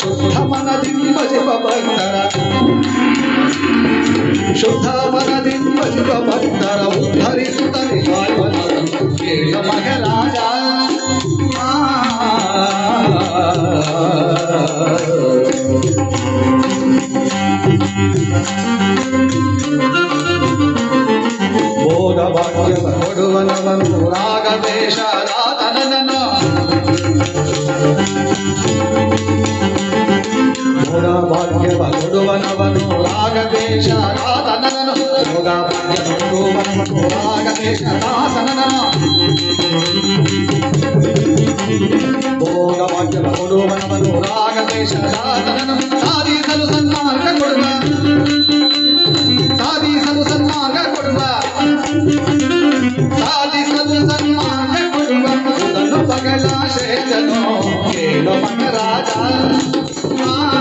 ಶುದ್ಧ ಮನದಿಂದ ಭಜಿಪ ಭಕ್ತರ ಶುದ್ಧ ಮನದಿಂದ ಭಜಿಪ ಭಕ್ತರ ಉದ್ಧರಿಸುತ್ತದೆ ಕಾಲ್ವನ ಕೇಳ ಮಹಾರಾಜ ಭೋಗ ಭಾಗ್ಯ ಕೊಡುವನವನು ರಾಗವೇಶ ರಾಧನನ ಭೋಗ ಭಾಗ್ಯವ ಕೊಡುವನವನು ರಾಗವೇಶ ರಾಧನನು ಭೋಗ ಭಾಗ್ಯ ಕೊಡುವನವನು ರಾಗವೇಶ ರಾಧನನ ಭೋಗ ಭಾಗ್ಯವ ಕೊಡುವನವನು ರಾಗವೇಶ ರಾಧನನು ಸಾಧಿಸಲು ಸನ್ಮಾರ್ಗ ಕೊಡುವ ಸಾಧಿಸಲು ಸನ್ಮಾರ್ಗ ಕೊಡುವ ಸಾಧಿಸಲು ಸನ್ಮಾನ ಕೊಡುವ ಅದನ್ನು ಬಗಲ ಶ್ರೇಷ್ಠನು ಕೇಳು ಮಗರಾಜ ಮಹಾರಾಜ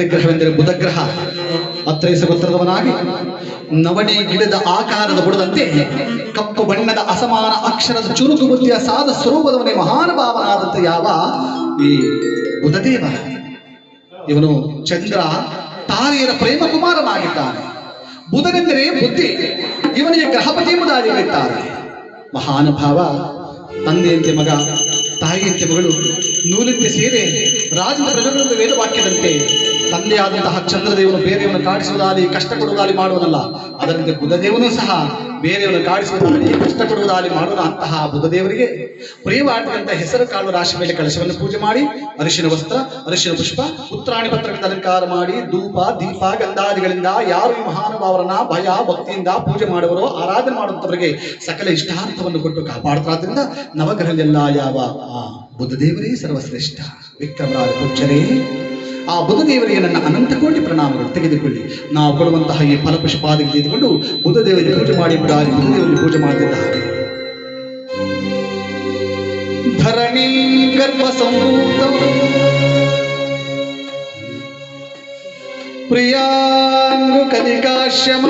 ನಾಲ್ಕನೇ ಗ್ರಹವೆಂದರೆ ಬುಧಗ್ರಹ. ಅತ್ರೈಸ ಗೋತ್ರದವನಾಗಿ ನವಣೆ ಗಿಡದ ಆಕಾರದ ಬುಡದಂತೆ ಕಪ್ಪು ಬಣ್ಣದ ಅಸಮಾನ ಅಕ್ಷರದ ಚುರುಕು ಬುದ್ಧಿಯ ಸಾದ ಸ್ವರೂಪದವನೇ ಮಹಾನುಭಾವನಾದಂತ ಯಾವ ಈ ಬುಧದೇವ. ಇವನು ಚಂದ್ರ ತಾರೆಯರ ಪ್ರೇಮ ಕುಮಾರನಾಗಿದ್ದಾನೆ ಬುಧನೆಂದರೆ ಬುದ್ಧಿ. ಇವನಿಗೆ ಗ್ರಹಪತಿ ಮಹಾನ್ ಮಹಾನುಭಾವ ತಂದೆಯಂತೆ ಮಗ, ತಾಯಿಯಂತೆ ಮಗಳು, ನೂಲಿಂತೆ ಸೇರೆ ರಾಜ ಪ್ರಜೆಗಳನ್ನು ವೇದವಾಕ್ಯದಂತೆ ತಂದೆಯಾದಂತಹ ಚಂದ್ರದೇವನು ಬೇರೆಯವನು ಕಾಡಿಸುವುದಾಗಲಿ ಕಷ್ಟ ಕೊಡುವುದಾಗಲಿ ಮಾಡುವನಲ್ಲ ಅದರಂತೆ ಬುಧದೇವನು ಸಹ ಬೇರೆಯವನು ಕಾಡಿಸುವುದಾಗಲಿ ಕಷ್ಟ ಕೊಡುವುದಾಗಲಿ ಮಾಡುವ ಅಂತಹ ಬುಧದೇವರಿಗೆ ಪ್ರಿಯವಾಗಿರುವಂತಹ ಹೆಸರು ಕಾಳು ರಾಶಿ ಮೇಲೆ ಕಲಶವನ್ನು ಪೂಜೆ ಮಾಡಿ, ಅರಿಶಿನ ವಸ್ತ್ರ, ಅರಿಶಿನ ಪುಷ್ಪ, ಉತ್ತರಾಣಿ ಪತ್ರಗಳಿಂದ ಅಲಂಕಾರ ಮಾಡಿ, ಧೂಪ, ದೀಪ, ಗಂಧಾದಿಗಳಿಂದ ಯಾರು ಈ ಮಹಾನುಭಾವರನ್ನ ಭಯ, ಭಕ್ತಿಯಿಂದ ಪೂಜೆ ಮಾಡುವರೋ, ಆರಾಧನೆ ಮಾಡುವಂತವರಿಗೆ ಸಕಲ ಇಷ್ಟಾರ್ಥವನ್ನು ಕೊಟ್ಟು ಕಾಪಾಡುತ್ತಾದ್ರಿಂದ ನವಗ್ರಹದೆಲ್ಲ ಯಾವ ಆ ಬುದ್ಧದೇವರೇ ಸರ್ವಶ್ರೇಷ್ಠ. ವಿಕ್ರಮರಾಜ ಪೂಜ್ಯರೇ ಆ ಬುಧದೇವರಿಗೆ ನನ್ನ ಅನಂತ ಕೋಟಿ ಪ್ರಣಾಮಗಳು ತೆಗೆದುಕೊಳ್ಳಿ. ನಾವು ಕೊಡುವಂತಹ ಈ ಫಲಪುಷ್ಪಾದಿಗೆ ತೆಗೆದುಕೊಂಡು ಬುಧದೇವರಿಗೆ ಪೂಜೆ ಮಾಡಿ ಬಿಡಾರಿ ಬುಧದೇವರಿಗೆ ಪೂಜೆ ಮಾಡುತ್ತಿದ್ದಾರೆ ಧರಣಿ ಗರ್ಭ ಸಂಭೂತ. ಪ್ರಿಯಾಂಗು ಕಲಿಕಾಶ್ಯಮ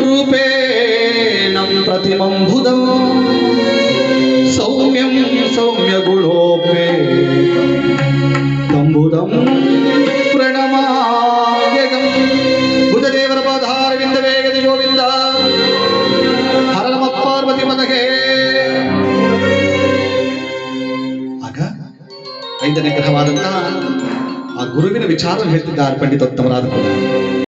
ರೂಪೇಣಂ ಪ್ರತಿಮಂ ಐದನೇ ಗ್ರಹವಾದಂತಹ ಆ ಗುರುವಿನ ವಿಚಾರ ಹೇಳ್ತಿದ್ದಾರೆ ಪಂಡಿತೋತ್ತಮರಾದ ಕೂಡ